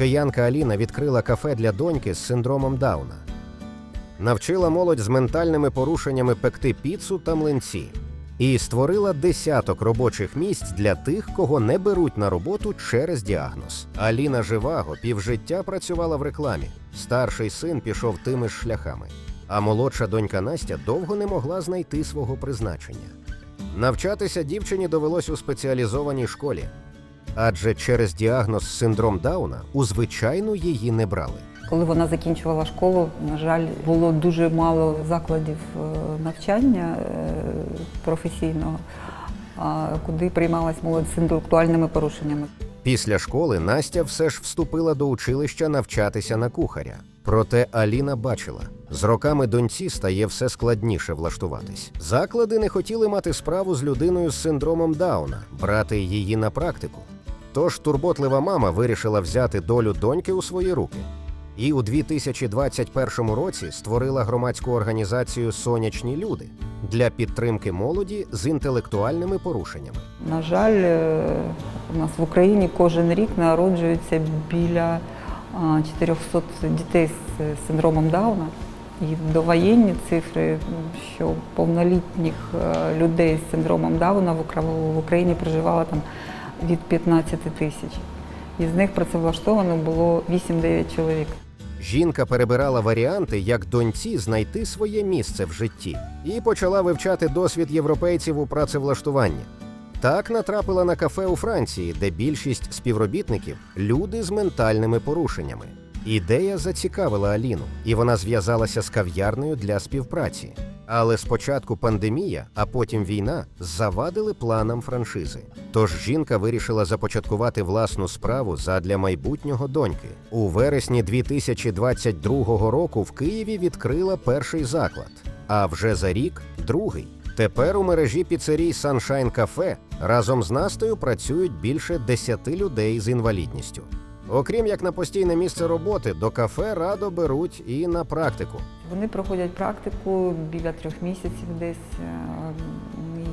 Киянка Аліна відкрила кафе для доньки з синдромом Дауна. Навчила молодь з ментальними порушеннями пекти піцу та млинці. І створила десяток робочих місць для тих, кого не беруть на роботу через діагноз. Аліна Живаго півжиття працювала в рекламі. Старший син пішов тими ж шляхами. А молодша донька Настя довго не могла знайти свого призначення. Навчатися дівчині довелось у спеціалізованій школі, адже через діагноз синдром Дауна у звичайну її не брали. Коли вона закінчувала школу, на жаль, було дуже мало закладів е, навчання е, професійного, куди приймалась молодь з інтелектуальними порушеннями. Після школи Настя все ж вступила до училища навчатися на кухаря. Проте Аліна бачила, з роками доньці стає все складніше влаштуватись. Заклади не хотіли мати справу з людиною з синдромом Дауна, брати її на практику. Тож турботлива мама вирішила взяти долю доньки у свої руки. І у 2021 році створила громадську організацію Сонячні люди для підтримки молоді з інтелектуальними порушеннями. На жаль, е, у нас в Україні кожен рік народжується біля а, 400 дітей з е, синдромом Дауна. І довоєнні цифри, ну, що повнолітніх е, людей з синдромом Дауна в Україні проживало там від 15 тисяч. Із них працевлаштовано було 8-9 чоловік. Жінка перебирала варіанти, як доньці знайти своє місце в житті, і почала вивчати досвід європейців у працевлаштуванні. Так натрапила на кафе у Франції, де більшість співробітників люди з ментальними порушеннями. Ідея зацікавила Аліну, і вона зв'язалася з кав'ярнею для співпраці. Але спочатку пандемія, а потім війна завадили планам франшизи. Тож жінка вирішила започаткувати власну справу задля майбутнього доньки. У вересні 2022 року в Києві відкрила перший заклад, а вже за рік другий. Тепер у мережі піцерій Sunshine Cafe разом з Настею працюють більше 10 людей з інвалідністю. Окрім як на постійне місце роботи, до кафе радо беруть і на практику. Вони проходять практику біля трьох місяців десь, е,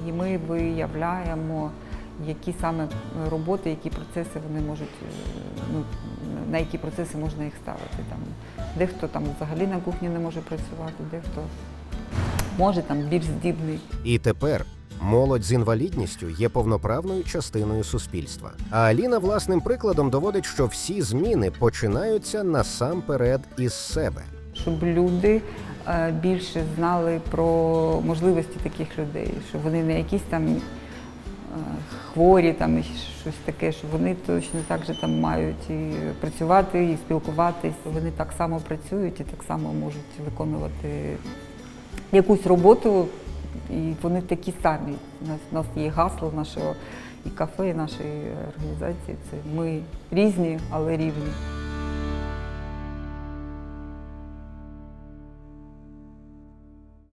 і ми виявляємо, які саме роботи, які процеси вони можуть, е, ну, на які процеси можна їх ставити. Там, дехто там взагалі на кухні не може працювати, дехто може там більш здібний. І тепер молодь з інвалідністю є повноправною частиною суспільства. А Аліна власним прикладом доводить, що всі зміни починаються насамперед із себе. щоб люди е, більше знали про можливості таких людей, що вони не якісь там е, хворі, там і щось таке, що вони точно так же там мають і працювати, і спілкуватись. Вони так само працюють і так само можуть виконувати якусь роботу, і вони такі самі. У нас, у нас є гасло нашого і кафе, і нашої організації. Це ми різні, але рівні.